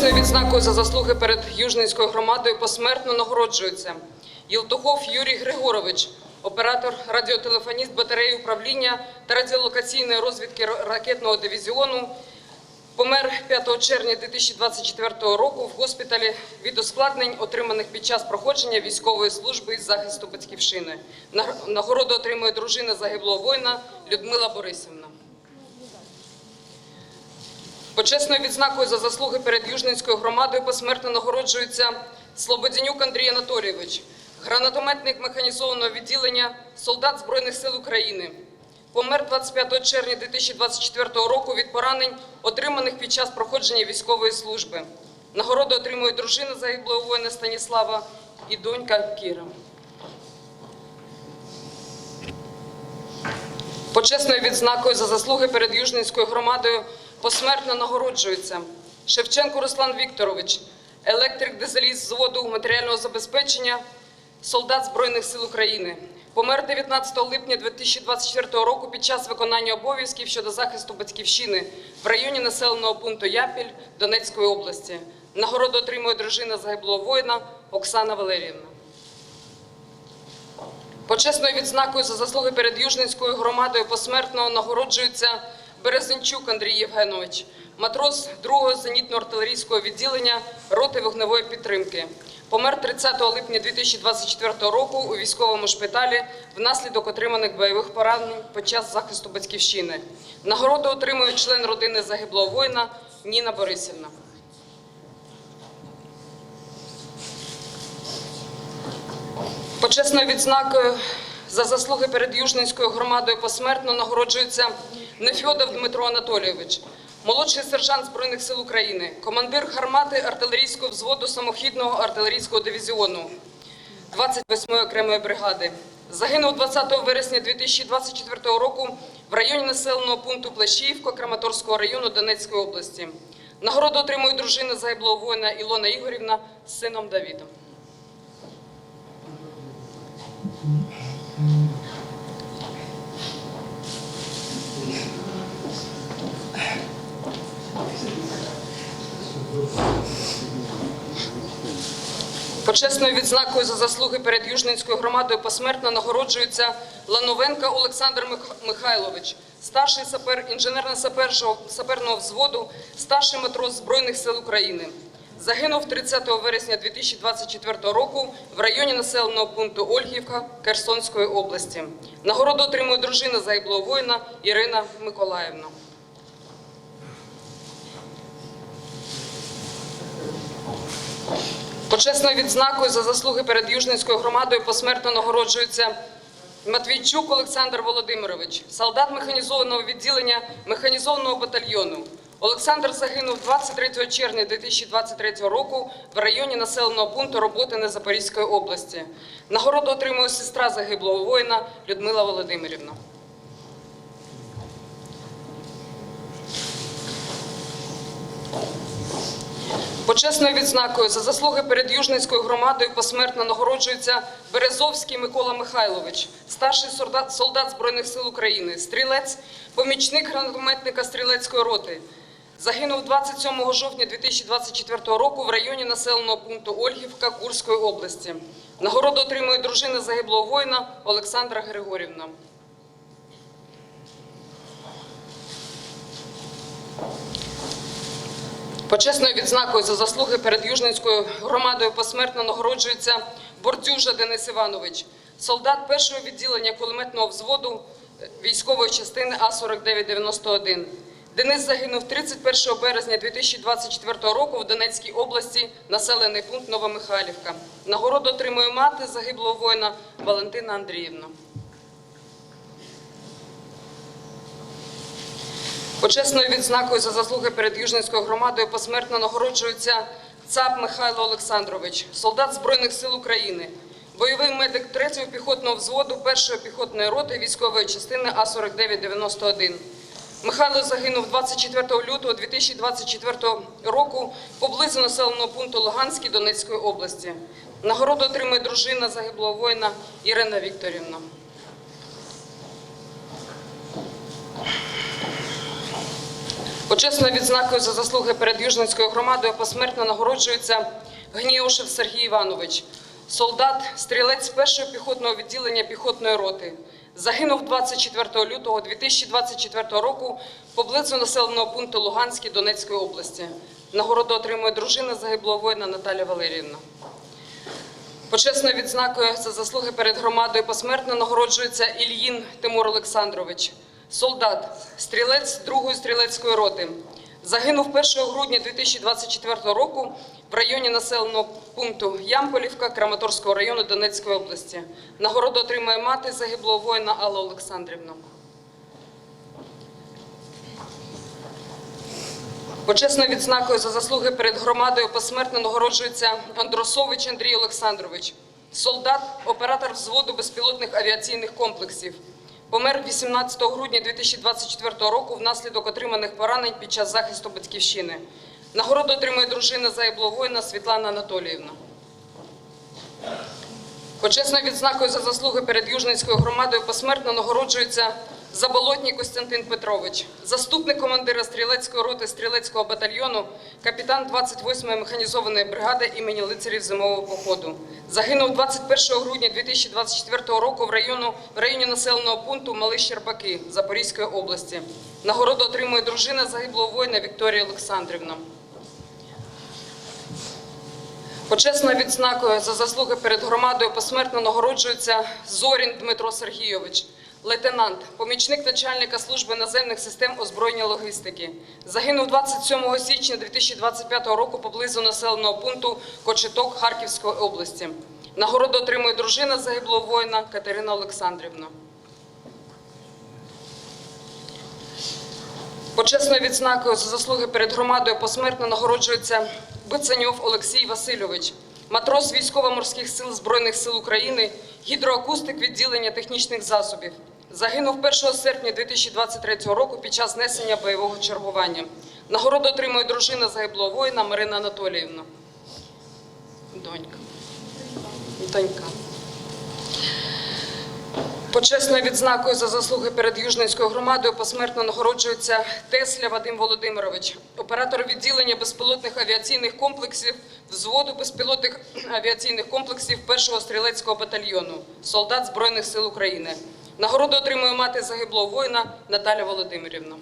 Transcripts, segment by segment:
Почесною відзнакою за заслуги перед Южненською громадою посмертно нагороджується Єлтухов Юрій Григорович, оператор радіотелефоніст батареї управління та радіолокаційної розвідки ракетного дивізіону. Помер 5 червня 2024 року в госпіталі від ускладнень, отриманих під час проходження військової служби із захисту батьківщини. Нагороду отримує дружина загиблого воїна Людмила Борисівна. Почесною відзнакою за заслуги перед Южненською громадою посмертно нагороджується Слободянюк Андрій Анатолійович, гранатометник механізованого відділення солдат Збройних сил України. Помер 25 червня 2024 року від поранень, отриманих під час проходження військової служби. Нагороду отримує дружина загиблого воїна Станіслава і донька Кіра. Почесною відзнакою за заслуги перед Южненською громадою посмертно нагороджується Шевченко Руслан Вікторович, електрик дизеліст взводу матеріального забезпечення, солдат Збройних сил України. Помер 19 липня 2024 року під час виконання обов'язків щодо захисту батьківщини в районі населеного пункту Япіль Донецької області. Нагороду отримує дружина загиблого воїна Оксана Валеріївна. Почесною відзнакою за заслуги перед Южненською громадою посмертно нагороджується Березенчук Андрій Євгенович, матрос 2-го зенітно-артилерійського відділення роти вогневої підтримки. Помер 30 липня 2024 року у військовому шпиталі внаслідок отриманих бойових поранень під час захисту батьківщини. Нагороду отримує член родини загиблого воїна Ніна Борисівна. Почесною відзнакою за заслуги перед Южненською громадою посмертно нагороджується Нефьодов Дмитро Анатолійович, молодший сержант Збройних сил України, командир гармати артилерійського взводу самохідного артилерійського дивізіону 28-ї окремої бригади. Загинув 20 вересня 2024 року в районі населеного пункту Плещіївка Краматорського району Донецької області. Нагороду отримує дружина загиблого воїна Ілона Ігорівна з сином Давідом. Почесною відзнакою за заслуги перед Южненською громадою посмертно нагороджується Лановенка Олександр Мих- Михайлович, старший сапер інженерно-саперного взводу, старший матрос Збройних сил України. Загинув 30 вересня 2024 року в районі населеного пункту Ольгівка Херсонської області. Нагороду отримує дружина загиблого воїна Ірина Миколаївна. Почесною відзнакою за заслуги перед Южненською громадою посмертно нагороджується Матвійчук Олександр Володимирович, солдат механізованого відділення механізованого батальйону. Олександр загинув 23 червня 2023 року в районі населеного пункту Роботине Запорізької області. Нагороду отримує сестра загиблого воїна Людмила Володимирівна. Почесною відзнакою за заслуги перед Южненською громадою посмертно нагороджується Березовський Микола Михайлович, старший солдат Збройних сил України, стрілець, помічник гранатометника стрілецької роти. Загинув 27 жовтня 2024 року в районі населеного пункту Ольгівка Курської області. Нагороду отримує дружина загиблого воїна Олександра Григорівна. Почесною відзнакою за заслуги перед Южненською громадою посмертно нагороджується Бордюжа Денис Іванович, солдат першого відділення кулеметного взводу е, військової частини А-4991. Денис загинув 31 березня 2024 року в Донецькій області, населений пункт Новомихайлівка. Нагороду отримує мати загиблого воїна Валентина Андріївна. Почесною відзнакою за заслуги перед Южненською громадою посмертно нагороджується ЦАП Михайло Олександрович, солдат Збройних сил України, бойовий медик 3-го піхотного взводу 1-ї піхотної роти військової частини А-4991. Михайло загинув 24 лютого 2024 року поблизу населеного пункту Луганській Донецької області. Нагороду отримує дружина загиблого воїна Ірина Вікторівна. Почесною відзнакою за заслуги перед Южненською громадою посмертно нагороджується Гніошев Сергій Іванович, солдат, стрілець першого піхотного відділення піхотної роти. Загинув 24 лютого 2024 року поблизу населеного пункту Луганській Донецької області. Нагороду отримує дружина загиблого воїна Наталя Валеріївна. Почесною відзнакою за заслуги перед громадою посмертно нагороджується Ільїн Тимур Олександрович, солдат, стрілець 2-ї стрілецької роти. Загинув 1 грудня 2024 року в районі населеного пункту Ямполівка Краматорського району Донецької області. Нагороду отримує мати загиблого воїна Алла Олександрівна. Почесною відзнакою за заслуги перед громадою посмертно нагороджується Андросович Андрій Олександрович, солдат, оператор взводу безпілотних авіаційних комплексів. Помер 18 грудня 2024 року внаслідок отриманих поранень під час захисту батьківщини. Нагороду отримує дружина воїна Світлана Анатоліївна. Почесною відзнакою за заслуги перед Южницькою громадою посмертно нагороджується Заболотній Костянтин Петрович, заступник командира стрілецької роти стрілецького батальйону, капітан 28-ї механізованої бригади імені лицарів зимового походу. Загинув 21 грудня 2024 року в, району, в районі населеного пункту Мали Щербаки Запорізької області. Нагороду отримує дружина загиблого воїна Вікторія Олександрівна. Почесною відзнакою за заслуги перед громадою посмертно нагороджується Зорін Дмитро Сергійович, лейтенант, помічник начальника служби наземних систем озброєння логістики. Загинув 27 січня 2025 року поблизу населеного пункту Кочеток Харківської області. Нагороду отримує дружина загиблого воїна Катерина Олександрівна. Почесною відзнакою за заслуги перед громадою посмертно нагороджується Бицаньов Олексій Васильович, матрос військово-морських сил Збройних сил України, гідроакустик відділення технічних засобів. Загинув 1 серпня 2023 року під час несення бойового чергування. Нагороду отримує дружина загиблого воїна Марина Анатоліївна. Донька. Донька. Почесною відзнакою за заслуги перед Южненською громадою посмертно нагороджується Тесля Вадим Володимирович, оператор відділення безпілотних авіаційних комплексів взводу безпілотних авіаційних комплексів першого стрілецького батальйону, солдат Збройних сил України. Нагороду отримує мати загиблого воїна Наталя Володимирівна.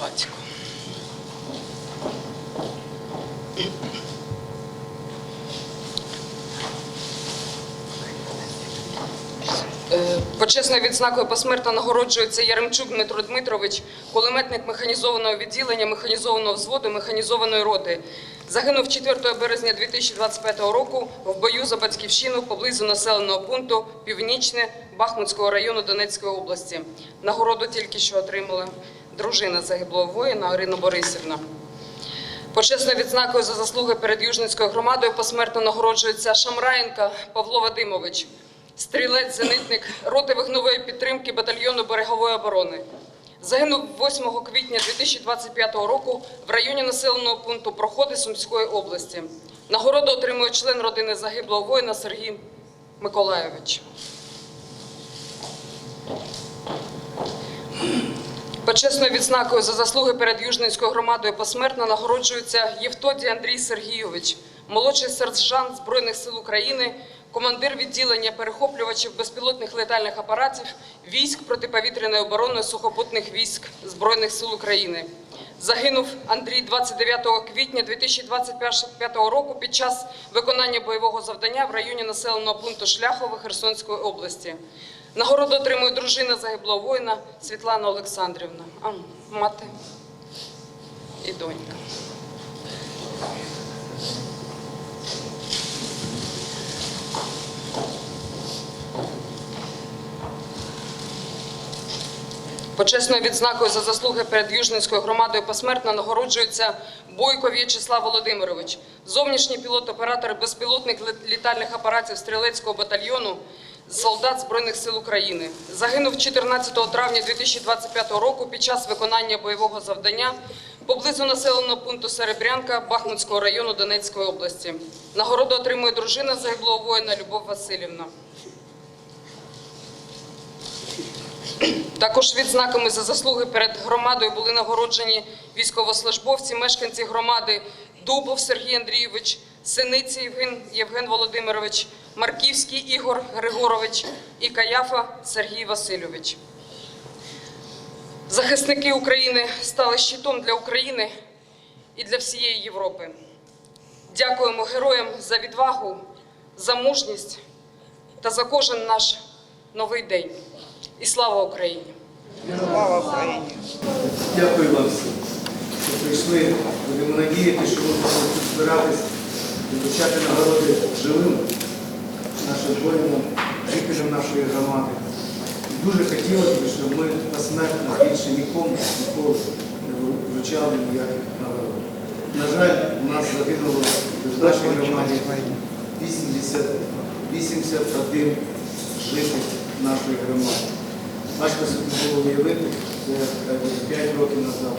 Батько. Почесною відзнакою посмертно нагороджується Яремчук Дмитро Дмитрович, кулеметник механізованого відділення, механізованого взводу, механізованої роти. Загинув 4 березня 2025 року в бою за батьківщину поблизу населеного пункту Північне Бахмутського району Донецької області. Нагороду тільки що отримала дружина загиблого воїна Ірина Борисівна. Почесною відзнакою за заслуги перед Южницькою громадою посмертно нагороджується Шамраєнка Павло Вадимович, стрілець, зенитник роти вогневої підтримки батальйону берегової оборони. Загинув 8 квітня 2025 року в районі населеного пункту Проходи Сумської області. Нагороду отримує член родини загиблого воїна Сергій Миколайович. Почесною відзнакою за заслуги перед Южненською громадою посмертно нагороджується Євтодій Андрій Сергійович, молодший сержант Збройних сил України, командир відділення перехоплювачів безпілотних летальних апаратів військ протиповітряної оборони сухопутних військ Збройних сил України. Загинув Андрій 29 квітня 2025 року під час виконання бойового завдання в районі населеного пункту Шляхове Херсонської області. Нагороду отримує дружина загиблого воїна Світлана Олександрівна, а мати і донька. Почесною відзнакою за заслуги перед Южненською громадою посмертно нагороджується Бойко В'ячеслав Володимирович, зовнішній пілот-оператор безпілотних літальних апаратів стрілецького батальйону, солдат Збройних сил України. Загинув 14 травня 2025 року під час виконання бойового завдання поблизу населеного пункту Серебрянка Бахмутського району Донецької області. Нагороду отримує дружина загиблого воїна Любов Васильівна. Також відзнаками за заслуги перед громадою були нагороджені військовослужбовці, мешканці громади Дубов Сергій Андрійович, Синиці Євген, Євген Володимирович, Марківський Ігор Григорович і Каяфа Сергій Васильович. Захисники України стали щитом для України і для всієї Європи. Дякуємо героям за відвагу, за мужність та за кожен наш новий день. І слава Україні! Слава Україні! Дякую вам всім, що прийшли. Будемо надіяти, що ви будете збиратись і вручати нагороди живим нашим воїнам, жителям нашої громади. І дуже хотілося б, щоб ми посмертно більше нікому ніколи не вручали ніяких нагород. На жаль, у нас загинуло в нашій громаді 80, 81 житель нашої громади. Важко собі було уявити, це 5 років назад,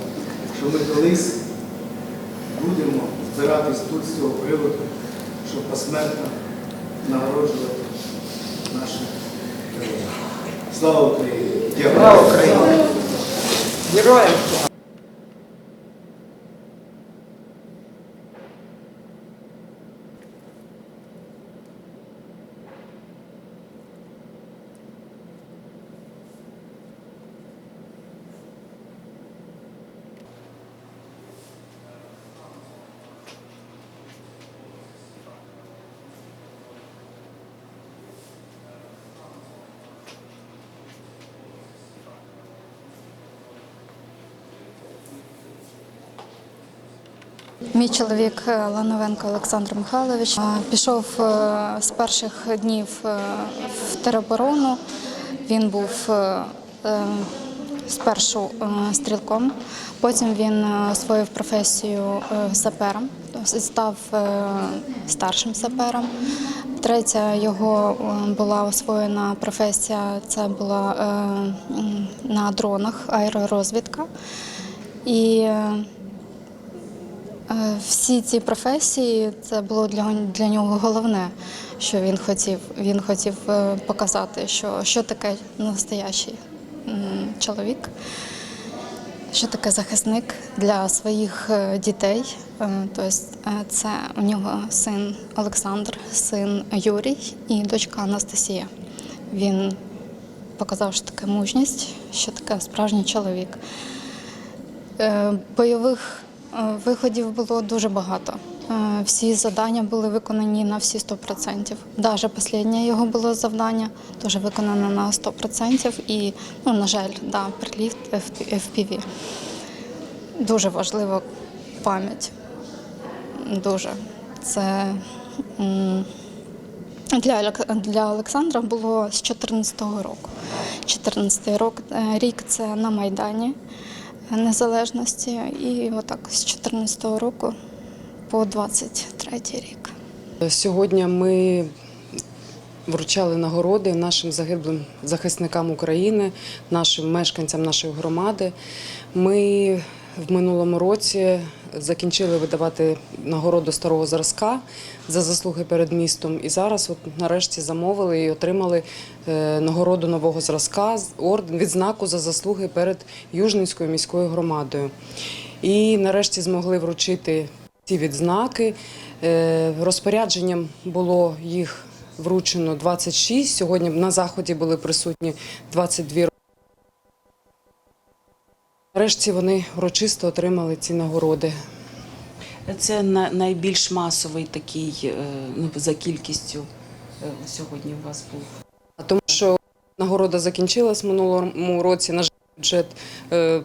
що ми колись будемо збиратись тут з цього приводу, щоб посмертно нагороджувати наших героїв. Слава Україні! Слава Україні! Героям Мій чоловік е, Лановенко Олександр Михайлович е, пішов е, з перших днів в тероборону. Він був спершу стрілком, потім він освоїв професію сапером, став старшим сапером. Третя його була освоєна професія це була на дронах аеророзвідка. І Всі ці професії це було для, для нього головне, що він хотів. Він хотів е, показати, що, що таке настоящий чоловік, що таке захисник для своїх е, дітей. Е, Тобто е, це у нього син Олександр, син Юрій і дочка Анастасія. Він показав, що таке мужність, що таке справжній чоловік. Е, Бойових е, виходів було дуже багато. Е, Всі завдання були виконані на всі 100%. Навіть останнє його було завдання теж виконано на 100%. І, ну, на жаль, да, приліт FPV. Дуже важлива пам'ять. Дуже. Це для, для Олександра було з 14-го року. 14-й е, рік це на Майдані Незалежності. І отак з 14-го року по 23-й рік. Сьогодні ми вручали нагороди нашим загиблим захисникам України, нашим мешканцям нашої громади. Ми в минулому році закінчили видавати нагороду старого зразка за заслуги перед містом. І зараз, от нарешті, замовили і отримали е, нагороду нового зразка орден відзнаку за заслуги перед Южненською міською громадою. І нарешті змогли вручити ці відзнаки. Е, Розпорядженням було їх вручено 26. Сьогодні на заході були присутні 22 Нарешті вони урочисто отримали ці нагороди. Це найбільш масовий такий е, ну, за кількістю е, сьогодні у вас був. А Тому що нагорода закінчилась в минулому році. На жаль, бюджет е,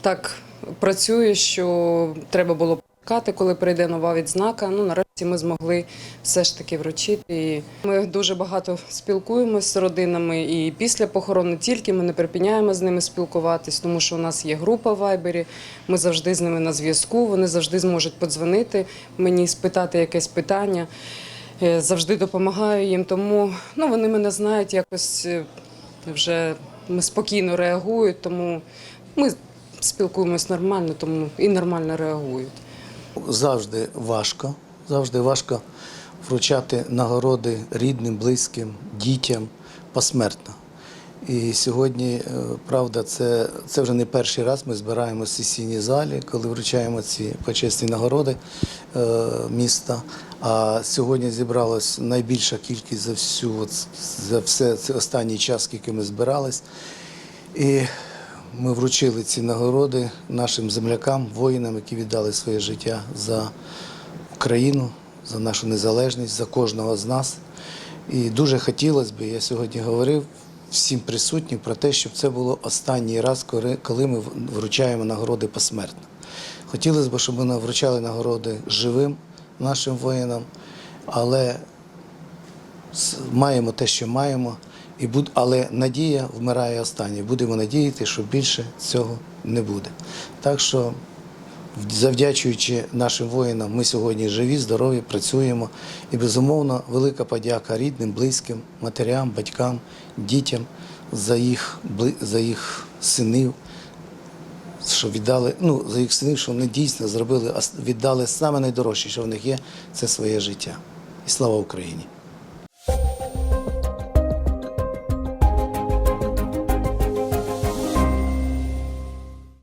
так працює, що треба було почекати, коли прийде нова відзнака. Ну, нарешті ми змогли все ж таки вручити. Ми дуже багато спілкуємося з родинами і після похорону не тільки ми не припиняємо з ними спілкуватись, тому що у нас є група в Вайбері. Ми завжди з ними на зв'язку. Вони завжди зможуть подзвонити мені, спитати якесь питання. Е, Завжди допомагаю їм, тому ну, вони мене знають якось е, вже спокійно реагують, тому ми спілкуємось нормально, тому і нормально реагують. Завжди важко, завжди важко вручати нагороди рідним, близьким, дітям посмертно. І сьогодні, е, правда, це, це вже не перший раз. Ми збираємося в сесійній залі, коли вручаємо ці почесні нагороди е, міста. А сьогодні зібралась найбільша кількість за всю за все останній час, скільки ми збирались. І ми вручили ці нагороди нашим землякам, воїнам, які віддали своє життя за Україну, за нашу незалежність, за кожного з нас. І дуже хотілося б, я сьогодні говорив всім присутнім про те, щоб це було останній раз, коли- ми вручаємо нагороди посмертно. Хотілося б, щоб ми вручали нагороди живим нашим воїнам, але маємо те, що маємо, і буд... але надія вмирає останнє. Будемо надіяти, що більше цього не буде. Так що, завдячуючи нашим воїнам, ми сьогодні живі, здорові, працюємо. І безумовно, велика подяка рідним, близьким, матерям, батькам, дітям за їх, за їх синів. Що віддали, ну за їх синів, що вони дійсно зробили, віддали саме найдорожче, що в них є, це своє життя. І слава Україні!